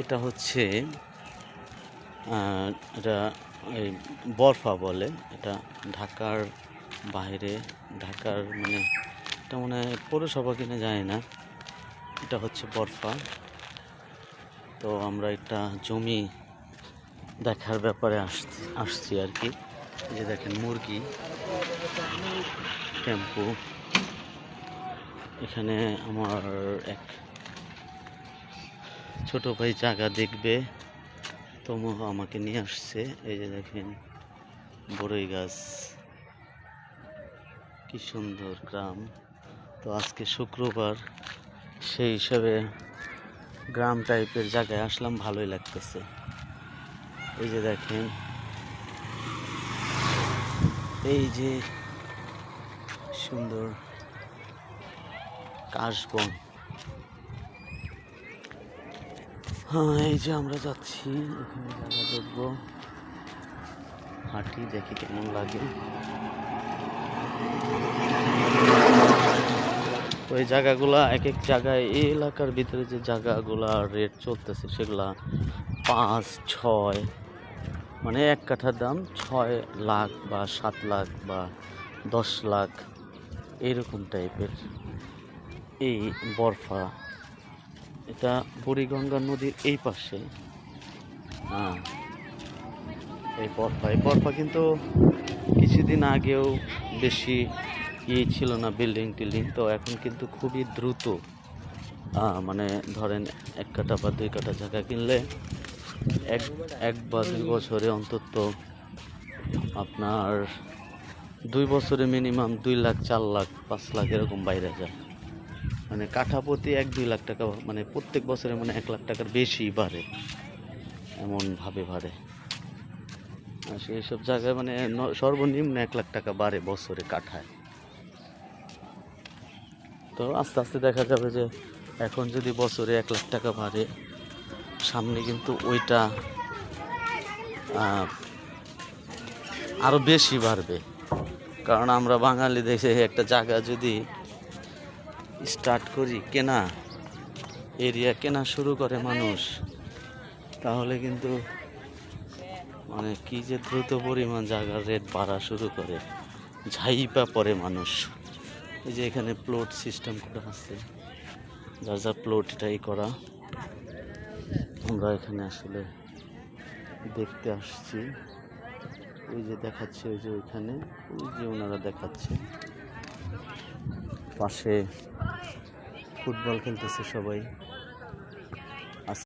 এটা হচ্ছে এটা এই বরফা বলে। এটা ঢাকার বাইরে, ঢাকার মানে এটা মনে হয় পৌরসভা কিনা যায় না। এটা হচ্ছে বরফা। তো আমরা একটা জমি দেখার ব্যাপারে আসছি আসছি আর কি। যে দেখেন মুরগি, টেম্পু। এখানে আমার এক ছোট ভাই জায়গা দেখবে। তমু আমাকে নিয়ে আসছে। এই যে দেখেন, বড়ই গাছ। কি সুন্দর গ্রাম। তো আজকে শুক্রবার, সেই হিসাবে গ্রাম টাইপের জায়গায় আসলাম, ভালোই লাগতেছে। এই যে দেখেন, এই যে সুন্দর কাশবন। হ্যাঁ এই যে আমরা যাচ্ছি, এখানে জায়গা দেখব। হাঁটি দেখি কেমন লাগে। এই জায়গাগুলা এক এক জায়গায়, এই এলাকার ভিতরে যে জায়গাগুলা রেট চলতেছে, সেগুলা পাঁচ, ছয় মানে এক কাঠার দাম ছয় লাখ বা সাত লাখ বা দশ লাখ, এরকম টাইপের এই বরফা। এটা বুড়িগঙ্গা নদীর এই পাশে। হ্যাঁ। এই বরফা এই বরফা কিন্তু কিছুদিন আগেও বেশি ইয়ে ছিল না বিল্ডিং টিল্ডিং, তো এখন কিন্তু খুবই দ্রুত মানে ধরেন এক কাটা বা দুই কাটা জায়গা কিনলে এক এক বা দুই বছরে অন্তত আপনার দুই বছরে মিনিমাম দুই লাখ, চার লাখ, পাঁচ লাখ এরকম বাইরে যায়। মানে কাঠা প্রতি এক দুই লাখ টাকা মানে প্রত্যেক বছরে মানে এক লাখ টাকার বেশি বাড়ে এমনভাবে বাড়ে। আর সেই সব জায়গায় মানে সর্বনিম্ন এক লাখ টাকা বাড়ে বছরে কাঠায়। তো আস্তে আস্তে দেখা যাবে যে এখন যদি বছরে এক লাখ টাকা বাড়ে, সামনে কিন্তু ওইটা আরও বেশি বাড়বে। কারণ আমরা বাঙালি দেশে একটা জায়গা যদি স্টার্ট করি? কেনা। এরিয়া কেনা শুরু করে মানুষ। তাহলে কিন্তু মানে কি যে দ্রুত পরিমাণ জায়গার রেট বাড়া শুরু করে। ঝাইপা পড়ে মানুষ। এই যে এখানে প্লট সিস্টেম করা আছে। যার যা প্লট এটাই করা। আমরা এখানে আসলে দেখতে আসছি। ওই যে দেখাচ্ছে ওই যে ওইখানে। ওই যে ওনারা দেখাচ্ছে। পাশে ফুটবল খেলতেছে সবাই।